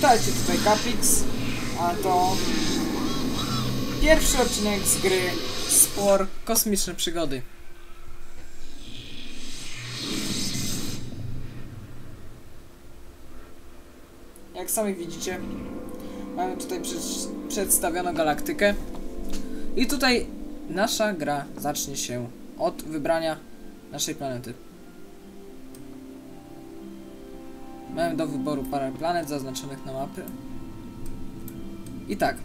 Witajcie, tutaj Capix, a to pierwszy odcinek z gry Spor Kosmiczne Przygody. Jak sami widzicie, mamy tutaj przed- przedstawioną galaktykę i tutaj nasza gra zacznie się od wybrania naszej planety. Mamy do wyboru parę planet zaznaczonych na mapy. I tak.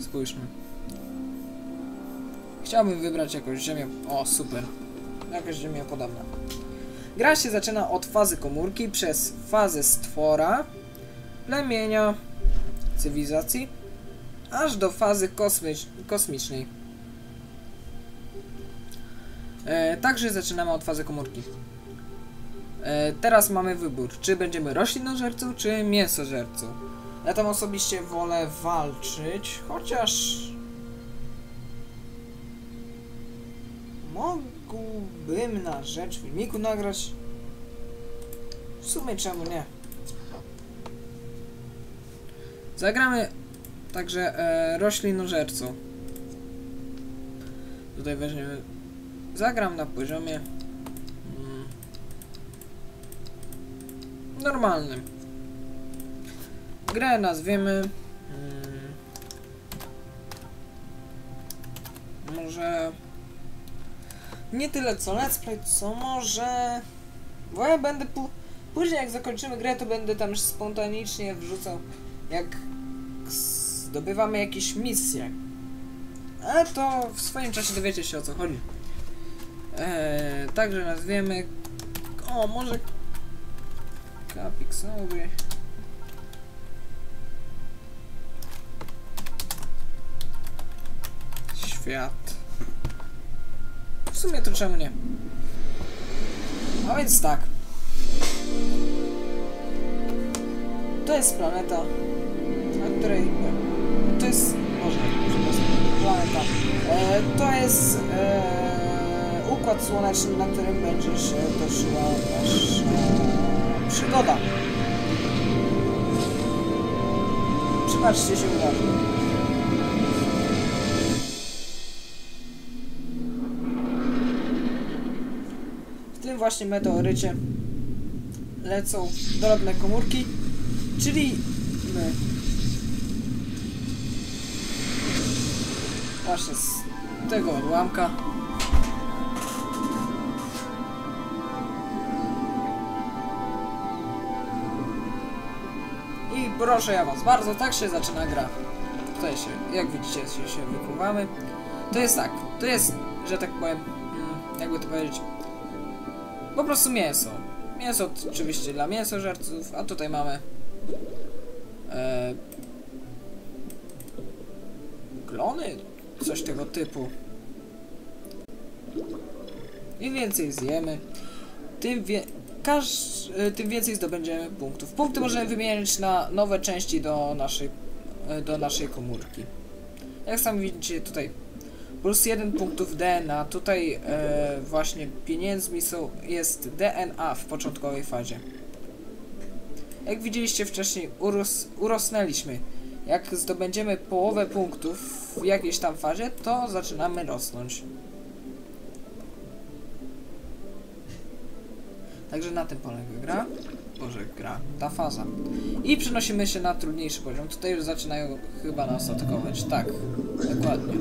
Spójrzmy. Chciałbym wybrać jakąś ziemię. O, super. Jakaś ziemia podobna. Gra się zaczyna od fazy komórki przez fazę stwora, plemienia, cywilizacji, aż do fazy kosmicz kosmicznej. E, także zaczynamy od fazy komórki. E, teraz mamy wybór, czy będziemy roślinożercą, czy mięsożercą. Ja tam osobiście wolę walczyć, chociaż... Mógłbym na rzecz filmiku nagrać. W sumie czemu nie? Zagramy także e, roślinożercą. Tutaj weźmiemy... Zagram na poziomie... Mm, normalnym. Grę nazwiemy. mm, może. Nie tyle co let's play, co może. Bo ja będę. Później, jak zakończymy grę, to będę tam spontanicznie wrzucał, jak zdobywamy jakieś misje. Ale to w swoim czasie dowiecie się o co chodzi. Eee, także nazwiemy. O, może Kapiksowy. Świat. W sumie to czemu nie? A więc tak. To jest planeta, na której... To jest... Może. Planeta. E, to jest... E, układ słoneczny, na którym będzie się toczyła przygoda. Przypatrzcie się uważnie. W tym właśnie meteorycie lecą drobne komórki, czyli my. Właśnie z tego odłamka. Proszę ja was bardzo, tak się zaczyna gra. Tutaj się, jak widzicie, się, się. To jest tak, to jest, że tak powiem, mm, jakby to powiedzieć, po prostu mięso. Mięso oczywiście dla mięsożerców, a tutaj mamy e, klony, coś tego typu. Im więcej zjemy, tym, wie, e, tym więcej zdobędziemy punktów. Punkty możemy wymieniać na nowe części do naszej, e, do naszej komórki. Jak sami widzicie tutaj plus jeden punktów DNA. Tutaj e, właśnie pieniędzmi są, jest DNA w początkowej fazie. Jak widzieliście wcześniej, uros, urosnęliśmy. Jak zdobędziemy połowę punktów w jakiejś tam fazie, to zaczynamy rosnąć. Także na tym polega gra. Boże, gra, ta faza. I przenosimy się na trudniejszy poziom. Tutaj już zaczynają chyba nas atakować. Tak, dokładnie.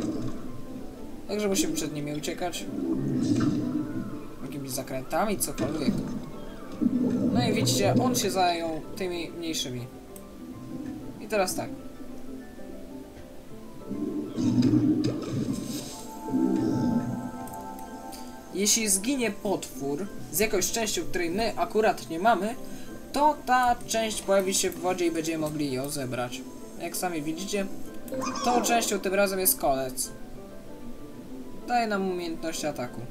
Także musimy przed nimi uciekać. Jakimiś zakrętami, cokolwiek. No i widzicie, on się zajął tymi mniejszymi. I teraz tak. Jeśli zginie potwór z jakąś częścią, której my akurat nie mamy, to ta część pojawi się w wodzie i będziemy mogli ją zebrać. Jak sami widzicie, tą częścią tym razem jest kolec. Daje nam umiejętność ataku.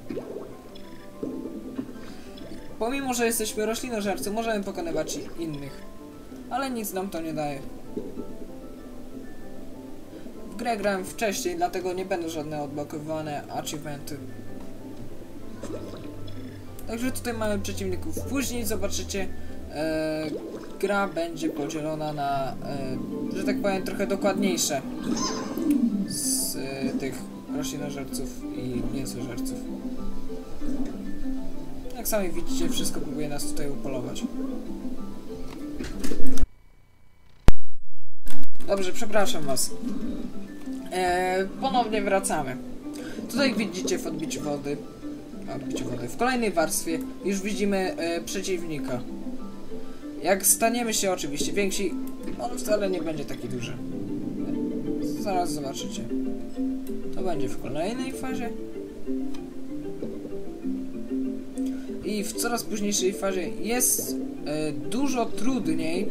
Pomimo, że jesteśmy roślinożercy, możemy pokonywać innych. Ale nic nam to nie daje. W grę grałem wcześniej, dlatego nie będą żadne odblokowywane achievementy. Także tutaj mamy przeciwników. Później zobaczycie, e, gra będzie podzielona na, e, że tak powiem, trochę dokładniejsze z e, tych roślinożerców i mięsożerców. Jak sami widzicie, wszystko próbuje nas tutaj upolować. Dobrze, przepraszam was. E, ponownie wracamy. Tutaj widzicie w odbiciu wody, wody, w kolejnej warstwie już widzimy e, przeciwnika. Jak staniemy się oczywiście więksi, on wcale nie będzie taki duży. Zaraz zobaczycie. To będzie w kolejnej fazie. I w coraz późniejszej fazie jest e, dużo trudniej.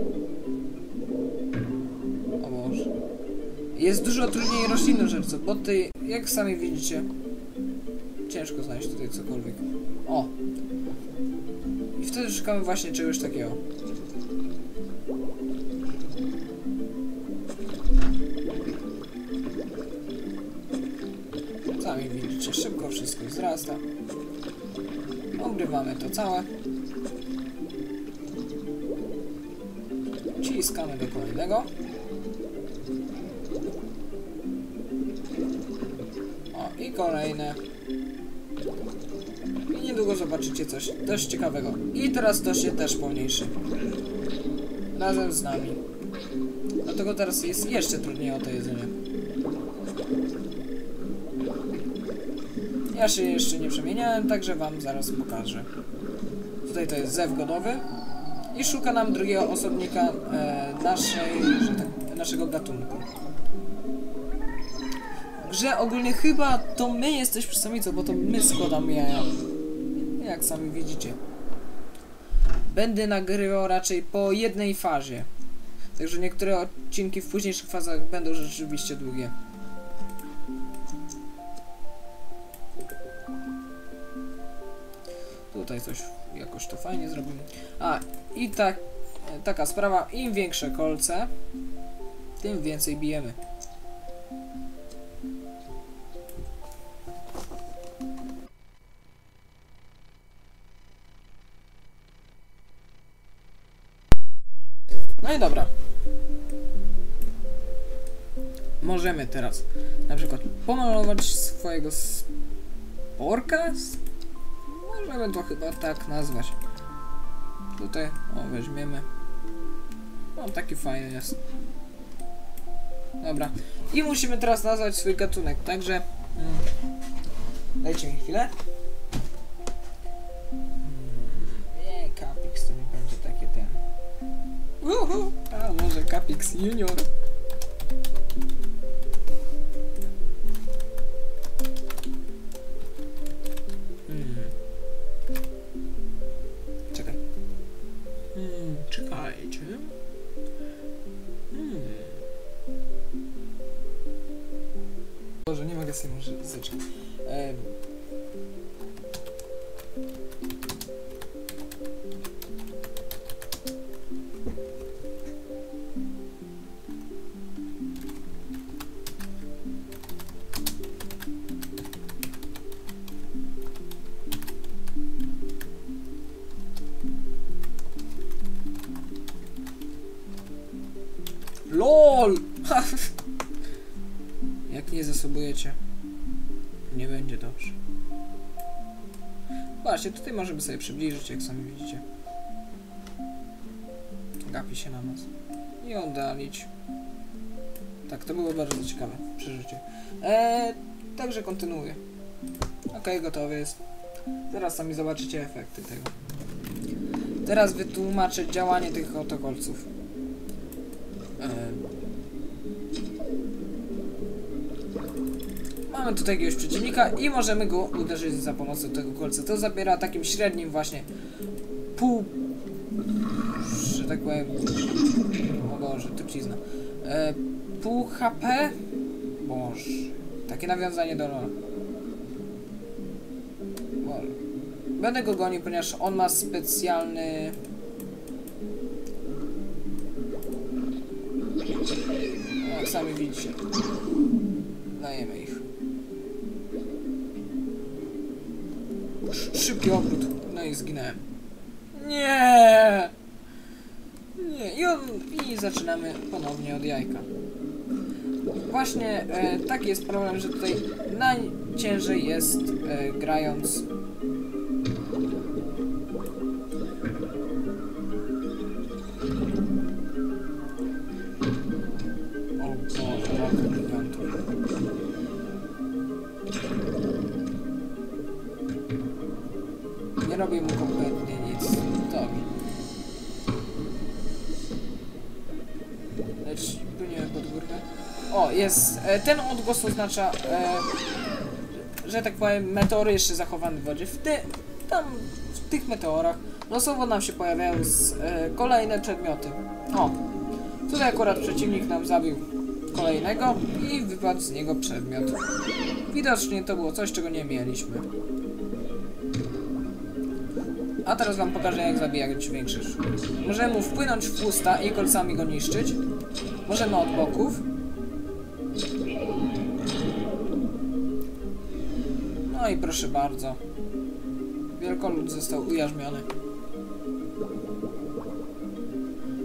Jest dużo trudniej roślinożerców, bo ty, jak sami widzicie, ciężko znaleźć tutaj cokolwiek. O! I wtedy szukamy właśnie czegoś takiego. Sami widzicie, szybko wszystko wzrasta. Ogrywamy to całe. Ciskamy do kolejnego. O, i kolejne. Niedługo zobaczycie coś dość ciekawego. I teraz to się też pomniejszy. Razem z nami. Dlatego teraz jest jeszcze trudniej o to jedzenie. Ja się jeszcze nie przemieniałem, także wam zaraz pokażę. Tutaj to jest zew godowy. I szuka nam drugiego osobnika e, naszej, tak, naszego gatunku. Grze ogólnie chyba to my jesteśmy samicą, bo to my składamy jaja. Jak sami widzicie. Będę nagrywał raczej po jednej fazie. Także niektóre odcinki w późniejszych fazach będą rzeczywiście długie. Tutaj coś jakoś to fajnie zrobimy. A, i tak, taka sprawa, im większe kolce, tym więcej bijemy. No i dobra. Możemy teraz na przykład pomalować swojego sporka? Możemy to chyba tak nazwać. Tutaj, o, weźmiemy. On taki fajny jest. Dobra. I musimy teraz nazwać swój gatunek, także... Mm, dajcie mi chwilę. Uhu, a może Capix Junior. Jak nie zasobujecie, nie będzie dobrze. Właśnie, tutaj możemy sobie przybliżyć, jak sami widzicie. Gapi się na nas. I oddalić. Tak, to było bardzo ciekawe przeżycie. Eee, także kontynuuję. Ok, gotowy jest. Teraz sami zobaczycie efekty tego. Teraz wytłumaczę działanie tych oto kolców. Eee, Mamy tutaj jakiegoś przeciwnika i możemy go uderzyć za pomocą tego kolca. To zabiera takim średnim właśnie pół... że tak powiem... O Boże, trucizna. E, pół HP? Boże. Takie nawiązanie do. Boże. Będę go gonił, ponieważ on ma specjalny... sami widzicie. Dajemy ich. Sz- Szybki obrót. No i zginąłem. Nie! I, on, I zaczynamy ponownie od jajka. Właśnie e, taki jest problem, że tutaj najciężej jest e, grając E, ten odgłos oznacza, e, że tak powiem, meteory jeszcze zachowane w wodzie. W ty, tam, w tych meteorach losowo nam się pojawiają z, e, kolejne przedmioty. O, tutaj akurat przeciwnik nam zabił kolejnego i wypadł z niego przedmiot. Widocznie to było coś, czego nie mieliśmy. A teraz wam pokażę jak zabijać większość. Możemy mu wpłynąć w usta i kolcami go niszczyć. Możemy od boków. No i proszę bardzo. Wielkolud został ujarzmiony.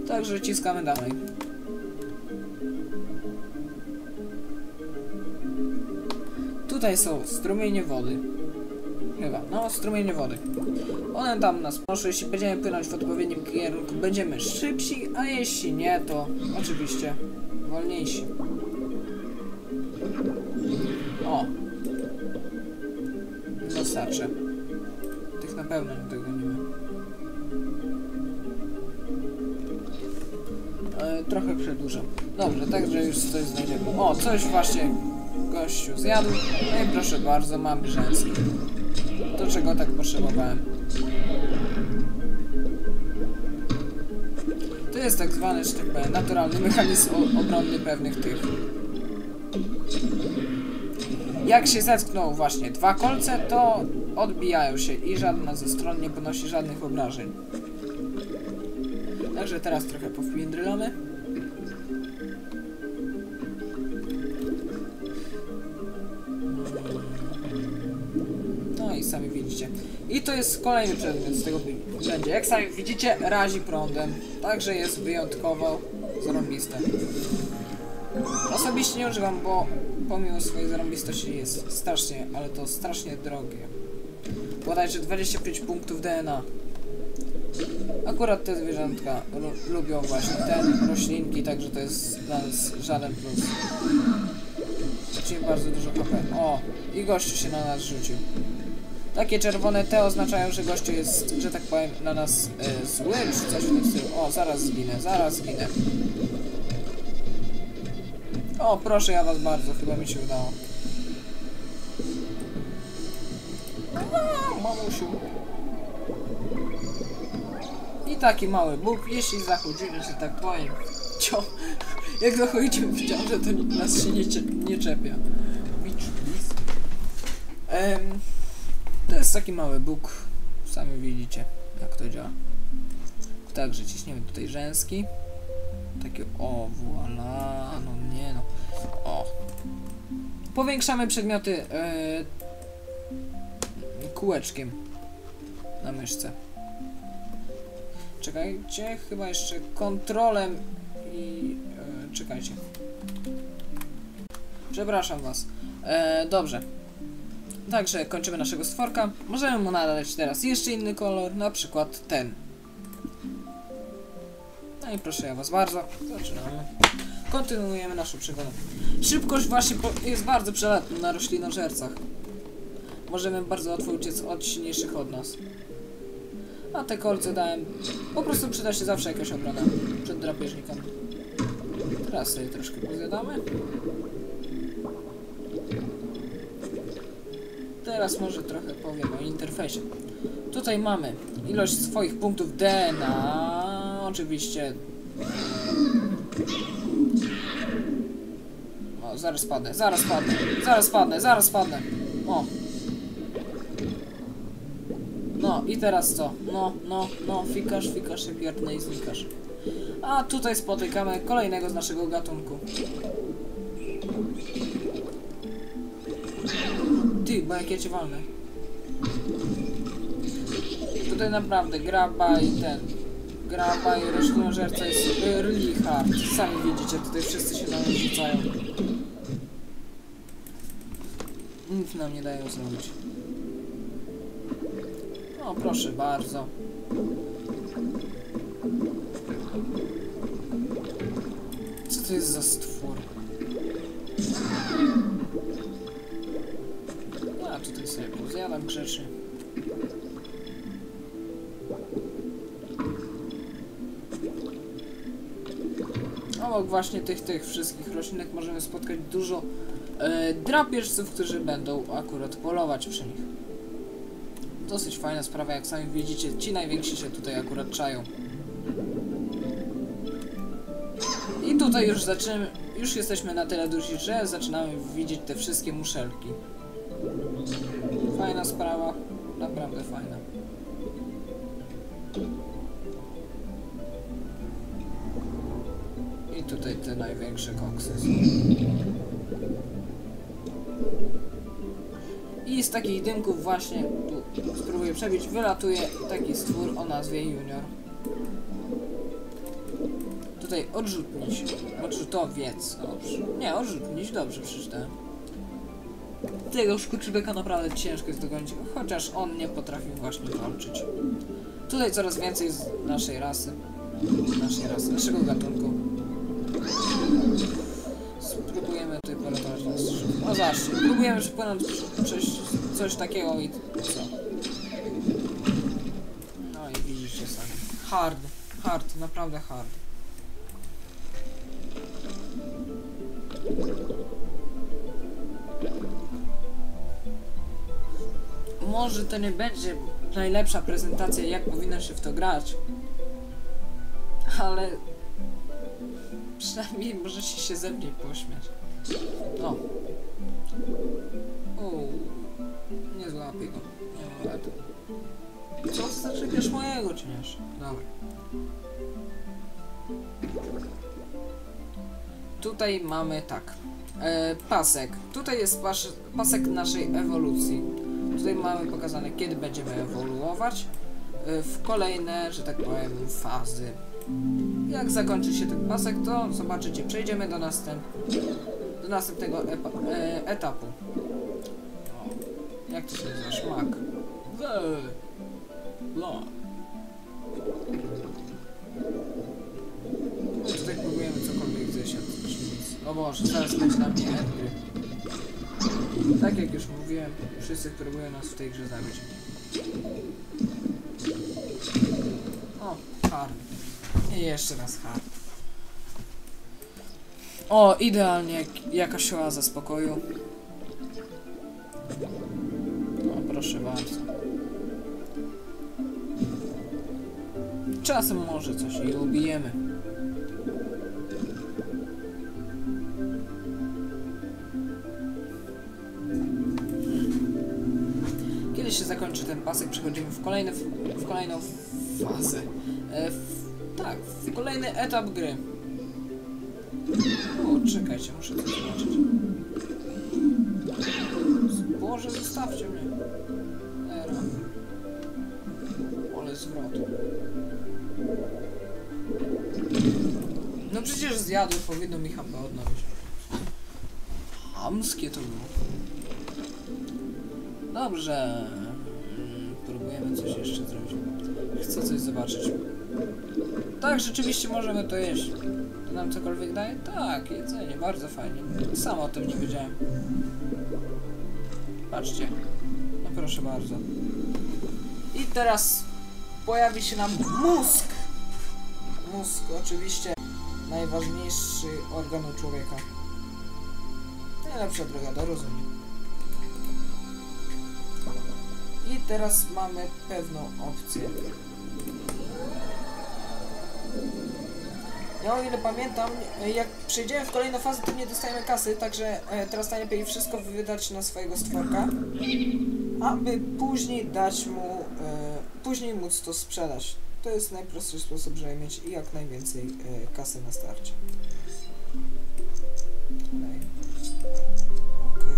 Także ciskamy dalej. Tutaj są strumienie wody. Chyba, no strumienie wody. One tam nas poszły, jeśli będziemy płynąć w odpowiednim kierunku, będziemy szybsi, a jeśli nie, to oczywiście wolniejsi. Pewno nie dogonimy. E, trochę przedłużam. Dobrze, także już coś znajdziemy. O, coś właśnie gościu zjadł. No i proszę bardzo, mamy rzęski. To czego tak potrzebowałem. To jest tak zwany, że naturalny mechanizm obronny pewnych tych. Jak się zetkną właśnie dwa kolce, to odbijają się i żadna ze stron nie ponosi żadnych obrażeń. Także teraz trochę powpindrylamy. No i sami widzicie. I to jest kolejny przedmiot z tego będzie. Jak sami widzicie, razi prądem. Także jest wyjątkowo zarąbiste. Osobiście nie używam, bo pomimo swojej zarąbistości jest strasznie, ale to strasznie drogie. Bodajże 25 punktów DNA. Akurat te zwierzątka lu- lubią właśnie te roślinki, także to jest dla nas żaden plus. Czyli bardzo dużo HP. O, i gościu się na nas rzucił. Takie czerwone te oznaczają, że gościu jest, że tak powiem, na nas e, zły, czy coś w tym stylu. O, zaraz zginę, zaraz zginę. O, proszę ja was bardzo, chyba mi się udało. A, mamusiu. I taki mały Bóg, jeśli zachodzimy, że tak powiem, cio... jak zachodzimy w ciąży, to nikt nas się nie, cie... nie czepia. Bitch, please. To jest taki mały Bóg, sami widzicie, jak to działa. Także ciśniemy tutaj rzęski. Takie, o, voila, no nie no. Powiększamy przedmioty e, kółeczkiem na myszce. Czekajcie, chyba jeszcze kontrolem i... E, czekajcie. Przepraszam was. E, dobrze. Także kończymy naszego stworka. Możemy mu nadać teraz jeszcze inny kolor, na przykład ten. No i proszę ja was bardzo. Zaczynamy. Kontynuujemy naszą przygodę. Szybkość właśnie jest bardzo przydatna na roślinożercach. Możemy bardzo łatwo uciec od silniejszych od nas. A te kolce dałem. Po prostu przyda się zawsze jakaś obrona przed drapieżnikami. Teraz sobie troszkę pozjadamy. Teraz może trochę powiem o interfejsie. Tutaj mamy ilość swoich punktów DNA. Oczywiście. Zaraz padnę, zaraz padnę, zaraz padnę, zaraz padnę. O. No i teraz co? No, no, no, fikasz, fikasz, jak pierdny i znikasz. A tutaj spotykamy kolejnego z naszego gatunku. Ty, bo jak ja cię walnę. Tutaj naprawdę graba i ten. gra Bayer Roślinożerca jest e, really hard. Sami widzicie, tutaj wszyscy się na mnie rzucają. Nic nam nie dają zrobić. O, proszę bardzo. Co to jest za stwór? Ja tutaj sobie pozjadam grzecznie. Obok właśnie tych, tych wszystkich roślinek możemy spotkać dużo e, drapieżców, którzy będą akurat polować przy nich. Dosyć fajna sprawa, jak sami widzicie, ci najwięksi się tutaj akurat czają. I tutaj już zaczynamy, już jesteśmy na tyle duzi, że zaczynamy widzieć te wszystkie muszelki. Fajna sprawa, naprawdę fajna. I tutaj te największe koksy są. I z takich dymków właśnie, tu spróbuję przebić, wylatuje taki stwór o nazwie Junior. Tutaj odrzutnić, odrzutowiec, dobrze. Nie, odrzutnić, dobrze przeczytałem. Tego szkuczybeka naprawdę ciężko jest dogonić, chociaż on nie potrafił właśnie walczyć. Tutaj coraz więcej z naszej rasy, naszej rasy, naszego gatunku. Nas. O zobaczcie, próbujemy przepłynąć przez coś takiego i co? No i widzicie sami. Hard, hard, naprawdę hard. Może to nie będzie najlepsza prezentacja, jak powinno się w to grać, ale przynajmniej możecie się ze mnie pośmiać. O. Złapię go. Nie rady. Co to wiesz mojego czy? Dobra. Tutaj mamy tak. E, pasek. Tutaj jest wasz, pasek naszej ewolucji. Tutaj mamy pokazane, kiedy będziemy ewoluować e, w kolejne, że tak powiem, fazy. Jak zakończy się ten pasek, to zobaczycie, przejdziemy do, następ, do następnego e, etapu. Jak to się nazywa? Szmak. Bla. No tutaj próbujemy cokolwiek nic. O Boże, zaraz będzie na mnie Edgry. Tak jak już mówiłem, wszyscy próbują nas w tej grze zabić. O, hard. I jeszcze raz hard. O, idealnie, jak, jakaś oaza spokoju. Proszę bardzo. Czasem może coś i ubijemy. Kiedy się zakończy ten pasek, przechodzimy w, kolejne, w kolejną fazę. E, w, tak, w kolejny etap gry. O, czekajcie, muszę to zobaczyć. Boże, zostawcie mnie. Era. Ale zwrot. No przecież zjadłem, powinno mi HP odnowić. Hamskie to było. Dobrze. Mm, Próbujemy coś jeszcze zrobić. Chcę coś zobaczyć. Tak, rzeczywiście możemy to jeść. To nam cokolwiek daje? Tak, jedzenie, bardzo fajnie. Sam o tym nie wiedziałem. Patrzcie. No proszę bardzo. Teraz pojawi się nam mózg. Mózg, oczywiście najważniejszy organ u człowieka. Najlepsza droga do rozumienia. I teraz mamy pewną opcję. Ja o ile pamiętam, jak przejdziemy w kolejne fazy, to nie dostajemy kasy, także e, teraz najlepiej wszystko wydać na swojego stworka, aby później dać mu, później móc to sprzedać. To jest najprostszy sposób, żeby mieć jak najwięcej e, kasy na starcie. Okej.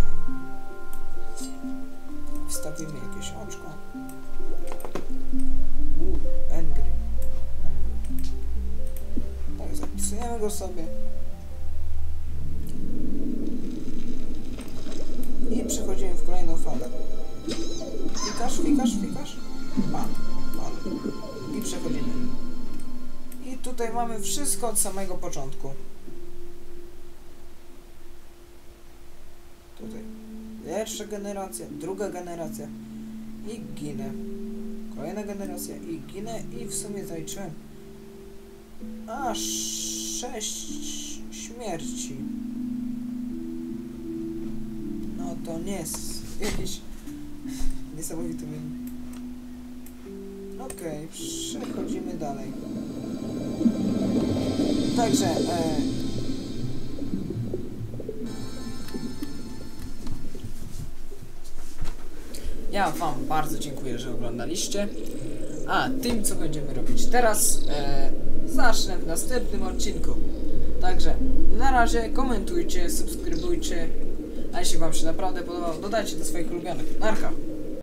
Wstawimy jakieś oczko. Uuu, angry. angry. Psujemy go sobie. Tutaj mamy wszystko od samego początku. Tutaj. Pierwsza generacja, druga generacja. I ginę. Kolejna generacja i ginę i w sumie zaliczyłem aż sześć śmierci. No to nie jest jakiś niesamowity. Okej, przechodzimy dalej. Także e, Ja Wam bardzo dziękuję, że oglądaliście. A tym, co będziemy robić teraz, e, zacznę w następnym odcinku. Także na razie komentujcie, subskrybujcie. A jeśli Wam się naprawdę podobało, dodajcie do swoich ulubionych. Narka!